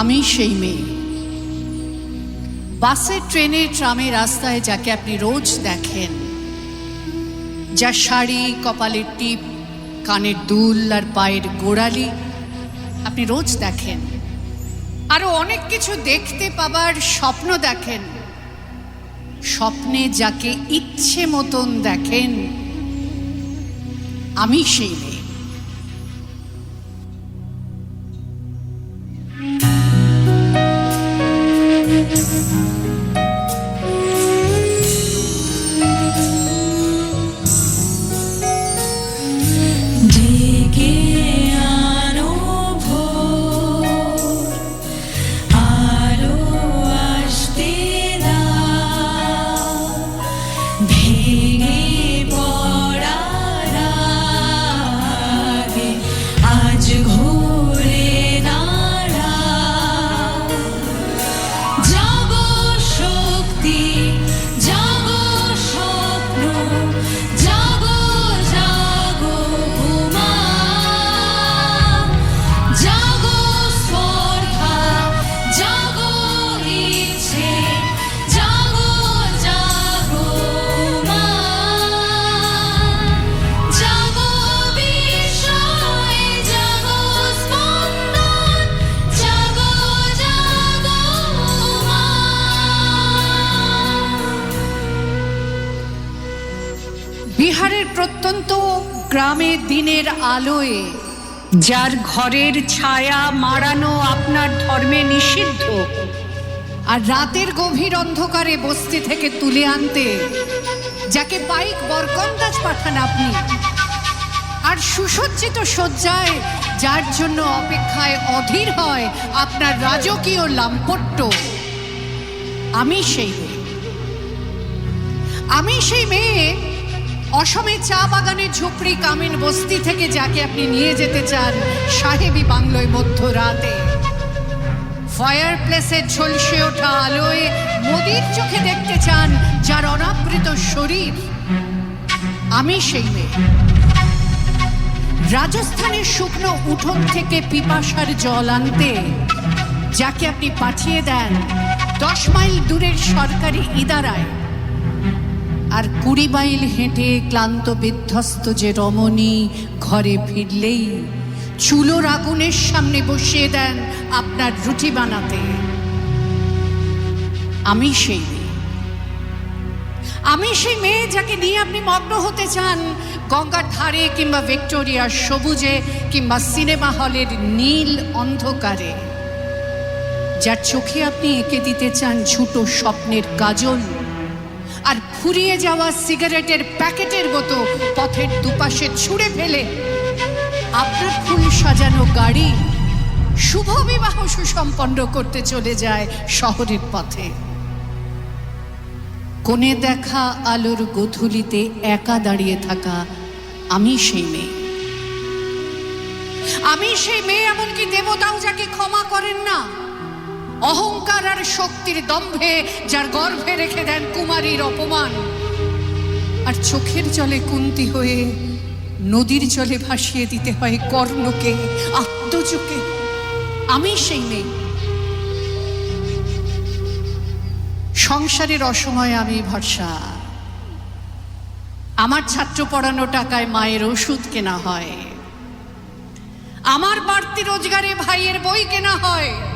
আমি সেই মেয়ে। বাসে, ট্রেনে, ট্রামে, রাস্তায় যাকে আপনি রোজ দেখেন যা শাড়ি, কপালের টিপ, কানের দুল আর পায়ের গোড়ালি আপনি রোজ দেখেন। আরও অনেক কিছু দেখতে পাবার স্বপ্ন দেখেন। স্বপ্নে যাকে ইচ্ছে মতন দেখেন, আমি সেই মেয়ে। singing. প্রত্যন্ত গ্রামে দিনের আলোয়, যার ঘরের ছায়া মারানো আপনার ধর্মে নিষিদ্ধ, আর রাতের গভীর অন্ধকারে বস্তি থেকে তুলে আনতে, যাকে বাইক বরকন্দাজ পাঠান আপনি, আর সুসজ্জিত শয্যায়, যার জন্য অপেক্ষায় অধীর হয় আপনার রাজকীয় লাম্পট্য। আমি সেই আমি সেই মেয়ে অসমে চা বাগানের ঝুপড়ি কামিন বস্তি থেকে যাকে আপনি নিয়ে যেতে চান, সাহেবী বাংলোয় মধ্যরাতে। ফায়ার প্লেসের ঝলসে ওঠা আলোয় মোদির চোখে দেখতে চান যার অনাবৃত শরীর। আমি সেই মেয়ে। রাজস্থানের শুকনো উঠোন থেকে পিপাসার জল আনতে যাকে আপনি পাঠিয়ে দেন, দশ মাইল দূরের সরকারি ইদারায়। আর কুড়ি মাইল হেঁটে ক্লান্ত বিধ্বস্ত যে রমণী ঘরে ফিরলেই চুলোর আগুনের সামনে বসিয়ে দেন আপনার রুটি বানাতে। আমি সেই আমি সেই মেয়ে যাকে নিয়ে আপনি মগ্ন হতে চান, গঙ্গার ধারে কিংবা ভিক্টোরিয়ার সবুজে কিংবা সিনেমা হলের নীল অন্ধকারে। যার চোখে আপনি এঁকে দিতে চান ছোট স্বপ্নের কাজল আর ফুরিয়ে যাওয়া সিগারেটের প্যাকেটের মতো পথের দুপাশে ছুঁড়ে ফেলে। আপনার ফুল সাজানো গাড়ি শুভ বিবাহ সুসম্পন্ন করতে চলে যায় শহরের পথে। কোণে দেখা আলোর গধূলিতে একা দাঁড়িয়ে থাকা আমি সেই মেয়ে। আমি সেই মেয়ে এমনকি দেবতাও যাকে ক্ষমা করেন না। অহংকার আর শক্তির দম্ভে যার গর্ভে রেখে দেন কুমারীর অপমান। আর চোখের জলে কুন্তি হয়ে নদীর জলে ভাসিয়ে দিতে হয় কর্ণকে আত্মযোগে আমি সেই মেয়ে। সংসারের অসময়ে আমি ভরসা। আমার ছাত্র পড়ানো টাকায় মায়ের ওষুধ কেনা হয়। আমার বাড়তি রোজগারে ভাইয়ের বই কেনা হয়।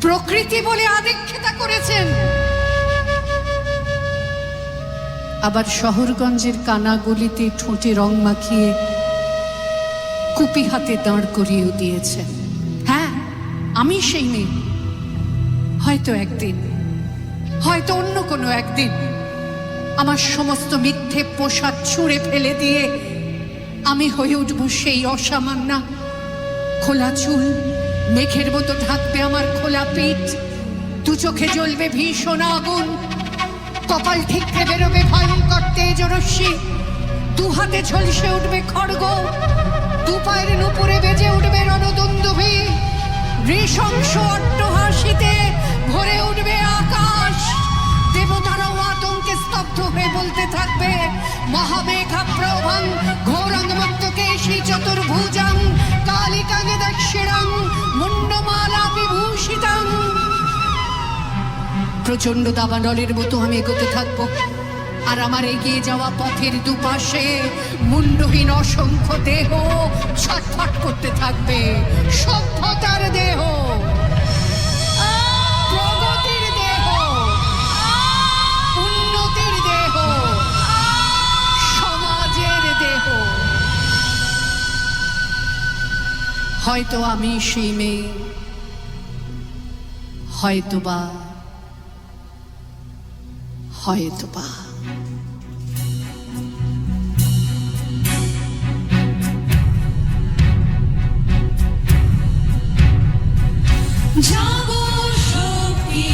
প্রকৃতি বলে আদিক্ষেতা করেছেন। আবার শহরগঞ্জের কানাগলিতে ঠোঁটে রং মাখিয়ে কুপি হাতে দাঁড় করিয়েও দিয়েছেন। হ্যাঁ আমি সেই মেয়ে। হয়তো একদিন, হয়তো অন্য কোনো একদিন আমার সমস্ত মিথ্যে পোশাক ছুঁড়ে ফেলে দিয়ে আমি হয়ে উঠব সেই অসামান্য খোলা চুল মেঘের মতো ঢাকবে আমার খোলা পিঠ। দু চোখে জ্বলবে ভীষণ আগুন। কপাল ঠিকরে বেরোবে ভয়ঙ্কর তেজরশ্মি দু হাতে ঝলসে উঠবে খড়গ। দু পায়ের নুপুরে বেজে উঠবে রণদন্দুভি। নৃশংস অট্টহাসিতে ভরে উঠবে আকাশ। দেবতারাও আতঙ্কে স্তব্ধ হয়ে বলতে থাকবে মহামেঘা প্রভং ঘোরং মত্তকেশী চতুর্ভুজং কালিকাং দক্ষিণাং প্রচণ্ড দাবানলের মতো আমি এগোতে থাকব। আর আমার এগিয়ে যাওয়া পথের দুপাশে মুন্ডহীন অসংখ্য দেহ ছটফট করতে থাকবে। সভ্যতার দেহ হয়তো আমি সেই মেয়ে হয়তোবা। হয়তোবা যাব শক্তি